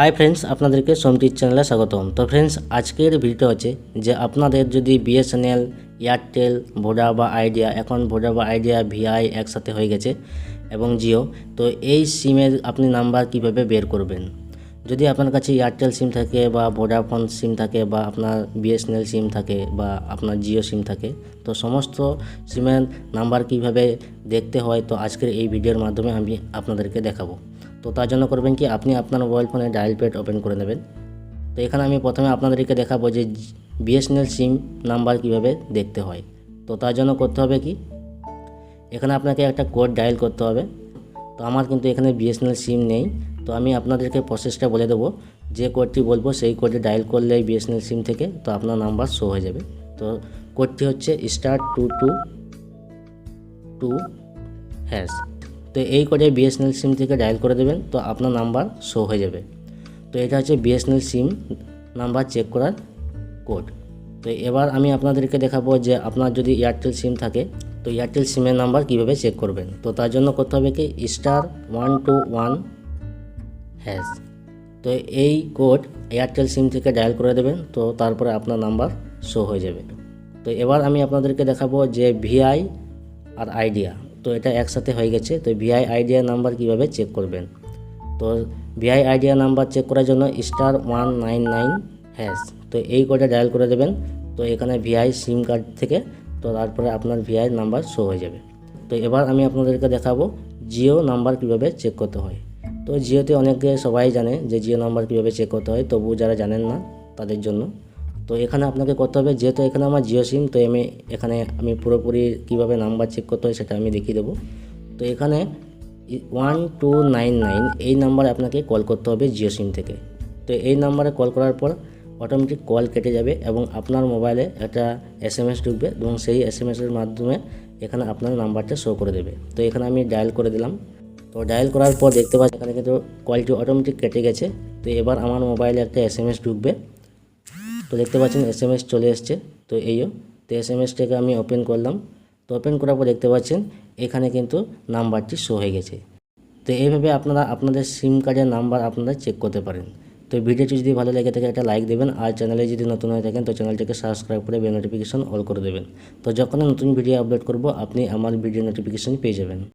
Hi friends আপনাদেরকে সোমটির চ্যানেলে স্বাগতম। তো ফ্রেন্ডস আজকের ভিডিও হচ্ছে যে আপনাদের যদি বিএসএনএল এয়ারটেল ভোডা বা আইডিয়া এখন ভোডা বা আইডিয়া ভিআই একসাথে হয়ে গেছে এবং জিও তো এই সিমের আপনি নাম্বার কীভাবে বের করবেন? যদি আপনার কাছে এয়ারটেল সিম থাকে বা ভোডাফোন সিম থাকে বা আপনার বিএসএনএল সিম থাকে বা আপনার জিও সিম থাকে, তো সমস্ত সিমের নাম্বার কীভাবে দেখতে হয়, তো আজকের এই ভিডিওর মাধ্যমে আমি আপনাদেরকে দেখাবো। তো তার জন্য করবেন কি, আপনি আপনার মোবাইল ফোনে ডায়াল প্যাড ওপেন করে নেবেন। তো এখানে আমি প্রথমে আপনাদেরকে দেখাবো যে বিএসএনএল সিম নাম্বার কীভাবে দেখতে হয়। তো তার জন্য করতে হবে কি, এখানে আপনাকে একটা কোড ডায়াল করতে হবে। তো আমার কিন্তু এখানে বিএসএনএল সিম নেই। তো আমি আপনাদেরকে প্রসেসটা বলে দেবো। যে কোডটি বলব, সেই কোডে ডায়াল করলে বিএসএনএল সিম থেকে তো আপনার নাম্বার শো হয়ে যাবে। তো কোডটি হচ্ছে star two two two hash তো এই কোডে বিএসএনএল সিম থেকে ডায়াল করে দেবেন, তো আপনার নাম্বার শো হয়ে যাবে। তো এটা হচ্ছে বিএসএনএল সিম নাম্বার চেক করার কোড তো এবার আমি আপনাদেরকে দেখাবো যে আপনার যদি এয়ারটেল সিম থাকে, তো এয়ারটেল সিমের নাম্বার কীভাবে চেক করবেন? তো তার জন্য করতে হবে কি? Star one two one hash তো এই কোড এয়ারটেল সিম থেকে ডায়াল করে দেবেন, তো তারপরে আপনার নাম্বার শো হয়ে যাবে। তো এবার আমি আপনাদেরকে দেখাবো যে ভিআই আর আইডিয়া তো এটা একসাথে হয়ে গেছে। তো ভিআই আইডিয়া নাম্বার কীভাবে চেক করবেন? তো ভিআই আইডিয়া নাম্বার চেক করার জন্য star one nine nine hash তো এই কোডে ডায়াল করে দেবেন। তো এখানে ভিআই সিম কার্ড থেকে তো তারপরে আপনার ভিআই নাম্বার শো হয়ে যাবে। তো এবার আমি আপনাদেরকে দেখাবো জিও নাম্বার কীভাবে চেক করতে হয়। তো জিওতে অনেকে সবাই জানে যে জিও নাম্বার কীভাবে চেক করতে হয়। তবু যারা জানেন না তাদের জন্য। তো এখানে আপনাকে করতে হবে, যেহেতু এখানে আমার জিও সিম, তো আমি এখানে আমি পুরোপুরি কীভাবে নাম্বার চেক করতে হয় সেটা আমি দেখিয়ে দেবো। তো এখানে ওয়ান টু নাইন নাইন এই নাম্বারে আপনাকে কল করতে হবে জিও সিম থেকে। তো এই নাম্বারে কল করার পর অটোমেটিক কল কেটে যাবে এবং আপনার মোবাইলে একটা এস এম এস ঢুকবে এবং সেই এস এম এসের মাধ্যমে এখানে আপনার নাম্বারটা শো করে দেবে। তো এখানে আমি ডায়াল করে দিলাম। তো ডায়াল করার পর দেখতে পাচ্ছি এখানে কিন্তু কলটি অটোমেটিক কেটে গেছে। তো এবার আমার মোবাইলে একটা এস এম এস ঢুকবে। তো দেখতে পাচ্ছেন এস এম এস চলে এসছে, তো এইও। তো এস এম এসটাকে আমি ওপেন করলাম। তো ওপেন করার পর দেখতে পাচ্ছেন এখানে কিন্তু নাম্বারটি শো হয়ে গেছে। তো এইভাবে আপনারা আপনাদের সিম কার্ডের নাম্বার আপনারা চেক করতে পারেন। তো ভিডিওটি যদি ভালো লেগে থাকে একটা লাইক দেবেন, আর চ্যানেলে যদি নতুন হয়ে থাকেন, তো চ্যানেলটিকে সাবস্ক্রাইব করে বেল নোটিফিকেশন অল করে দেবেন। তো যখন নতুন ভিডিও আপলোড করব, আপনি আমার ভিডিও নোটিফিকেশন পেয়ে যাবেন।